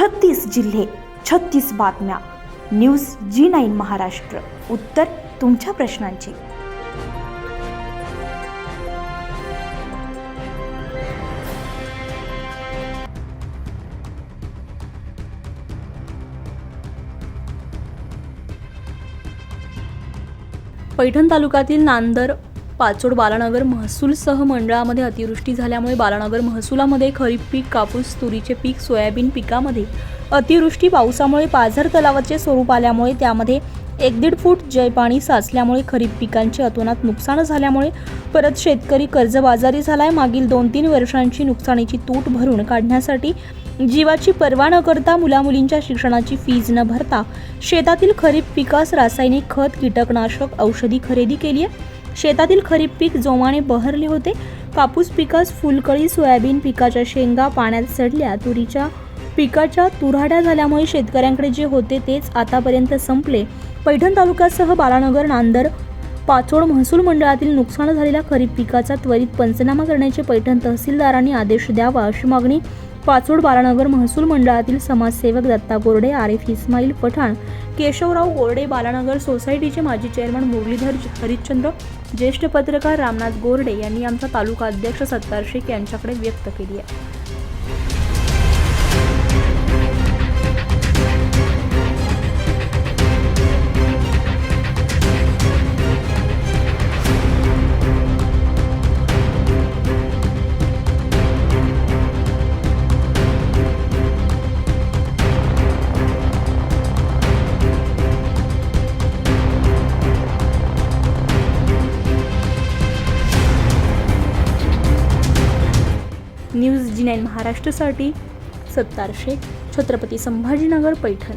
छत्तीस जिल्हे छत्तीस बातम्या. News G nine Maharashtra. उत्तर तुमच्या प्रश्नांची. पैठण तालुक्यातील नांदर पाचोड बालानगर महसूल सहमंडळामध्ये अतिवृष्टी झाल्यामुळे बालानगर महसुलामध्ये खरीप पीक कापूस तुरीचे पीक सोयाबीन पिकामध्ये अतिवृष्टी. पावसामुळे पाझर तलावाचे स्वरूप आल्यामुळे त्यामध्ये एक दीड फूट जयपाणी साचल्यामुळे खरीप पिकांचे अतोनात नुकसान झाल्यामुळे परत शेतकरी कर्जबाजारी झालाय. मागील दोन तीन वर्षांची नुकसानीची तूट भरून काढण्यासाठी जीवाची पर्वा न करता मुलामुलींच्या शिक्षणाची फीज न भरता शेतातील खरीप पिकास रासायनिक खत कीटकनाशक औषधी खरेदी केली आहे शेतातील खरीप पीक जोमाने बहरले होते. कापूस पिकास फुलकळी सोयाबीन पिकाच्या शेंगा पाण्यात सडल्या. तुरीच्या पिकाच्या तुराड्या झाल्यामुळे शेतकऱ्यांकडे जे होते तेच आतापर्यंत संपले. पैठण तालुक्यासह बालानगर नांदर पाचोड महसूल मंडळातील नुकसान झालेल्या खरीप पिकाचा त्वरित पंचनामा करण्याचे पैठण तहसीलदारांनी आदेश द्यावा अशी मागणी पाचोड बालानगर महसूल मंडळातील समाजसेवक दत्ता बोर्डे आरिफ इस्माईल पठाण केशवराव गोरडे बालानगर सोसायटीचे माजी चेअरमन मुरलीधर हरिश्चंद्र ज्येष्ठ पत्रकार रामनाथ गोरडे यांनी आमचा तालुका अध्यक्ष सत्तार शेख यांच्याकडे व्यक्त केली आहे. न्यूज जी नाईन महाराष्ट्रसाठी सत्तारशे छत्रपती संभाजीनगर पैठण.